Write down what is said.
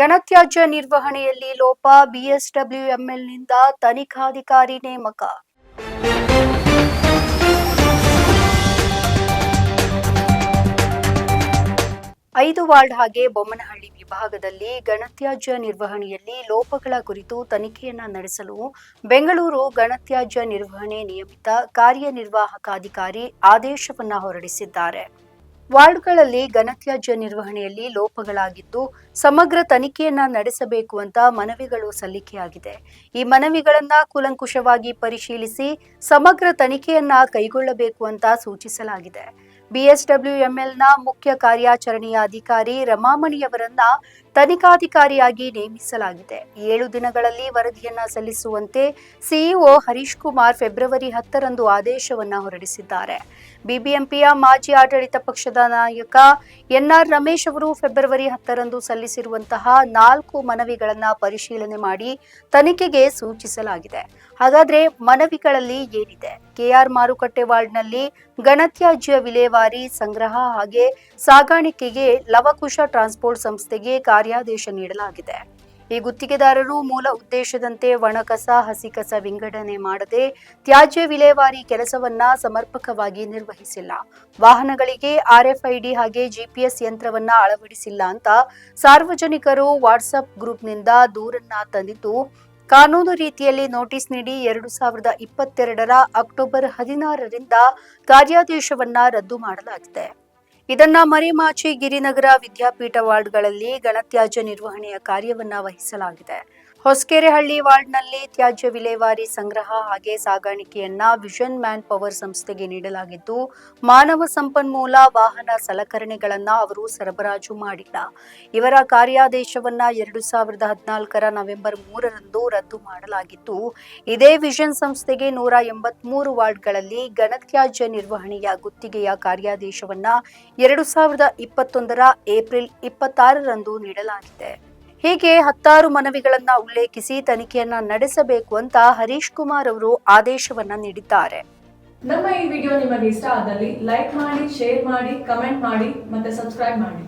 ಘನತ್ಯಾಜ್ಯ ನಿರ್ವಹಣೆಯಲ್ಲಿ ಲೋಪ, ಬಿಎಸ್ಡಬ್ಲ್ಯೂಎಂಎಲ್ನಿಂದ ತನಿಖಾಧಿಕಾರಿ ನೇಮಕ. ಐದು ವಾರ್ಡ್ ಹಾಗೆ ಬೊಮ್ಮನಹಳ್ಳಿ ವಿಭಾಗದಲ್ಲಿ ಘನತ್ಯಾಜ್ಯ ನಿರ್ವಹಣೆಯಲ್ಲಿ ಲೋಪಗಳ ಕುರಿತು ತನಿಖೆಯನ್ನ ನಡೆಸಲು ಬೆಂಗಳೂರು ಘನತ್ಯಾಜ್ಯ ನಿರ್ವಹಣೆ ನಿಯಮಿತ ಕಾರ್ಯನಿರ್ವಾಹಕಾಧಿಕಾರಿ ಆದೇಶವನ್ನ ಹೊರಡಿಸಿದ್ದಾರೆ. ವಾರ್ಡ್ಗಳಲ್ಲಿ ಘನತ್ಯಾಜ್ಯ ನಿರ್ವಹಣೆಯಲ್ಲಿ ಲೋಪಗಳಾಗಿದ್ದು ಸಮಗ್ರ ತನಿಖೆಯನ್ನ ನಡೆಸಬೇಕು ಅಂತ ಮನವಿಗಳು ಸಲ್ಲಿಕೆಯಾಗಿದೆ. ಈ ಮನವಿಗಳನ್ನ ಕೂಲಂಕುಷವಾಗಿ ಪರಿಶೀಲಿಸಿ ಸಮಗ್ರ ತನಿಖೆಯನ್ನ ಕೈಗೊಳ್ಳಬೇಕು ಅಂತ ಸೂಚಿಸಲಾಗಿದೆ. ಬಿಎಸ್ಡಬ್ಲ್ಯೂಎಂಎಲ್ನ ಮುಖ್ಯ ಕಾರ್ಯಾಚರಣೆಯ ಅಧಿಕಾರಿ ರಮಾಮಣಿಯವರನ್ನ ತನಿಖಾಧಿಕಾರಿಯಾಗಿ ನೇಮಿಸಲಾಗಿದೆ. ಏಳು ದಿನಗಳಲ್ಲಿ ವರದಿಯನ್ನ ಸಲ್ಲಿಸುವಂತೆ ಸಿಇಒ ಹರೀಶ್ ಕುಮಾರ್ ಫೆಬ್ರವರಿ ಹತ್ತರಂದು ಆದೇಶವನ್ನ ಹೊರಡಿಸಿದ್ದಾರೆ. ಬಿಬಿಎಂಪಿಯ ಮಾಜಿ ಆಡಳಿತ ಪಕ್ಷದ ನಾಯಕ ಎನ್ಆರ್ ರಮೇಶ್ ಅವರು ಫೆಬ್ರವರಿ ಹತ್ತರಂದು ಸಲ್ಲಿಸಿರುವಂತಹ ನಾಲ್ಕು ಮನವಿಗಳನ್ನ ಪರಿಶೀಲನೆ ಮಾಡಿ ತನಿಖೆಗೆ ಸೂಚಿಸಲಾಗಿದೆ. ಹಾಗಾದ್ರೆ ಮನವಿಗಳಲ್ಲಿ ಏನಿದೆ? ಕೆಆರ್ ಮಾರುಕಟ್ಟೆ ವಾರ್ಡ್ನಲ್ಲಿ ಘನತ್ಯಾಜ್ಯ ವಿಲೇವಾರಿ ಸಂಗ್ರಹ ಹಾಗೆ ಸಾಗಾಣಿಕೆಗೆ ಲವಕುಶ ಟ್ರಾನ್ಸ್ಪೋರ್ಟ್ ಸಂಸ್ಥೆಗೆ ಕಾರ್ಯಾದೇಶ ನೀಡಲಾಗಿದೆ. ಈ ಗುತ್ತಿಗೆದಾರರು ಮೂಲ ಉದ್ದೇಶದಂತೆ ಒಣಕಸ, ಹಸಿಕಸ ವಿಂಗಡಣೆ ಮಾಡದೆ ತ್ಯಾಜ್ಯ ವಿಲೇವಾರಿ ಕೆಲಸವನ್ನ ಸಮರ್ಪಕವಾಗಿ ನಿರ್ವಹಿಸಿಲ್ಲ. ವಾಹನಗಳಿಗೆ ಆರ್ಎಫ್ಐಡಿ ಹಾಗೆ ಜಿಪಿಎಸ್ ಯಂತ್ರವನ್ನ ಅಳವಡಿಸಿಲ್ಲ ಅಂತ ಸಾರ್ವಜನಿಕರು ವಾಟ್ಸಪ್ ಗ್ರೂಪ್ನಿಂದ ದೂರನ್ನ ತಂದಿದ್ದು ಕಾನೂನು ರೀತಿಯಲ್ಲಿ ನೋಟಿಸ್ ನೀಡಿ ಎರಡು ಸಾವಿರದ ಇಪ್ಪತ್ತೆರಡರ ಅಕ್ಟೋಬರ್ ಹದಿನಾರರಿಂದ ಕಾರ್ಯಾದೇಶವನ್ನ ರದ್ದು ಮಾಡಲಾಗಿದೆ. ಇದನ್ನ ಮರಿಮಾಚಿ ಗಿರಿನಗರ ವಿದ್ಯಾಪೀಠ ವಾರ್ಡ್ಗಳಲ್ಲಿ ಗಣತ್ಯಾಜ್ಯ ನಿರ್ವಹಣೆಯ ಕಾರ್ಯವನ್ನ ವಹಿಸಲಾಗಿದೆ. ಹೊಸಕೆರೆಹಳ್ಳಿ ವಾರ್ಡ್ನಲ್ಲಿ ತ್ಯಾಜ್ಯ ವಿಲೇವಾರಿ ಸಂಗ್ರಹ ಹಾಗೆ ಸಾಗಾಣಿಕೆಯನ್ನ ವಿಷನ್ ಮ್ಯಾನ್ ಪವರ್ ಸಂಸ್ಥೆಗೆ ನೀಡಲಾಗಿದ್ದು, ಮಾನವ ಸಂಪನ್ಮೂಲ ವಾಹನ ಸಲಕರಣೆಗಳನ್ನ ಅವರು ಸರಬರಾಜು ಮಾಡಿಲ್ಲ. ಇವರ ಕಾರ್ಯಾದೇಶವನ್ನ ಎರಡು ಸಾವಿರದ ಹದಿನಾಲ್ಕರ ನವೆಂಬರ್ ಮೂರರಂದು ರದ್ದು ಮಾಡಲಾಗಿತ್ತು. ಇದೇ ವಿಷನ್ ಸಂಸ್ಥೆಗೆ ನೂರ ಎಂಬತ್ಮೂರು ವಾರ್ಡ್ಗಳಲ್ಲಿ ಘನತ್ಯಾಜ್ಯ ನಿರ್ವಹಣೆಯ ಗುತ್ತಿಗೆಯ ಕಾರ್ಯಾದೇಶವನ್ನ ಎರಡು ಸಾವಿರದ ಇಪ್ಪತ್ತೊಂದರ ಏಪ್ರಿಲ್ ಇಪ್ಪತ್ತಾರರಂದು ನೀಡಲಾಗಿದೆ. ಹೀಗೆ ಹತ್ತಾರು ಮನವಿಗಳನ್ನ ಉಲ್ಲೇಖಿಸಿ ತನಿಖೆಯನ್ನ ನಡೆಸಬೇಕು ಅಂತ ಹರೀಶ್ ಕುಮಾರ್ ಅವರು ಆದೇಶವನ್ನ ನೀಡಿದ್ದಾರೆ. ನಮ್ಮ ಈ ವಿಡಿಯೋ ನಿಮಗೆ ಇಷ್ಟ ಆದಲ್ಲಿ ಲೈಕ್ ಮಾಡಿ, ಶೇರ್ ಮಾಡಿ, ಕಮೆಂಟ್ ಮಾಡಿ ಮತ್ತೆ ಸಬ್ಸ್ಕ್ರೈಬ್ ಮಾಡಿ.